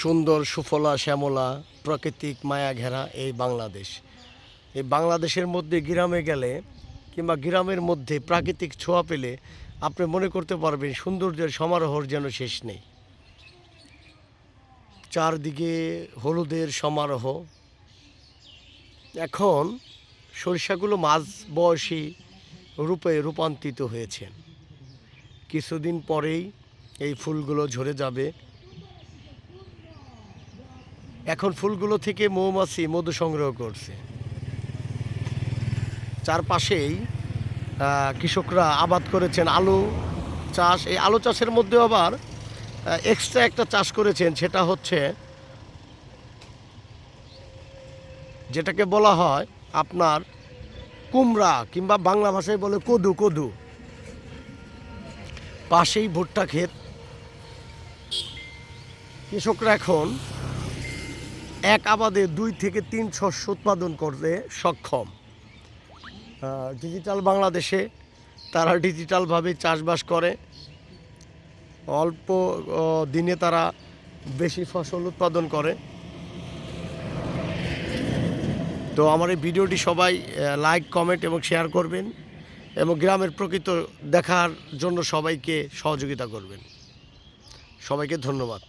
সুন্দর, সুফলা, শ্যামলা, প্রাকৃতিক মায়া ঘেরা এই বাংলাদেশ। এই বাংলাদেশের মধ্যে গ্রামে গেলে কিংবা গ্রামের মধ্যে প্রাকৃতিক ছোঁয়া পেলে আপনি মনে করতে পারবেন সৌন্দর্যের সমারোহর যেন শেষ নেই। চারদিকে হলুদের সমারোহ। এখন সরিষাগুলো মাঝ বয়সী রূপে রূপান্তরিত হয়েছে। কিছুদিন পরেই এই ফুলগুলো ঝরে যাবে। এখন ফুলগুলো থেকে মৌমাছি, মধু সংগ্রহ করছে। চারপাশেই কৃষকরা আবাদ করেছেন আলু চাষ। এই আলু চাষের মধ্যে আবার এক্সট্রা একটা চাষ করেছেন, সেটা হচ্ছে যেটাকে বলা হয় আপনার কুমড়া, কিংবা বাংলা ভাষায় বলে কদু কদু। পাশেই ভুট্টা ক্ষেত। কৃষকরা এখন এক আবাদে দুই থেকে তিন শস্য উৎপাদন করতে সক্ষম। ডিজিটাল বাংলাদেশে তারা ডিজিটালভাবে চাষবাস করে। অল্প দিনে তারা বেশি ফসল উৎপাদন করে। তো আমার এই ভিডিওটি সবাই লাইক কমেন্ট এবং শেয়ার করবেন এবং গ্রামের প্রকৃত দেখার জন্য সবাইকে সহযোগিতা করবেন। সবাইকে ধন্যবাদ।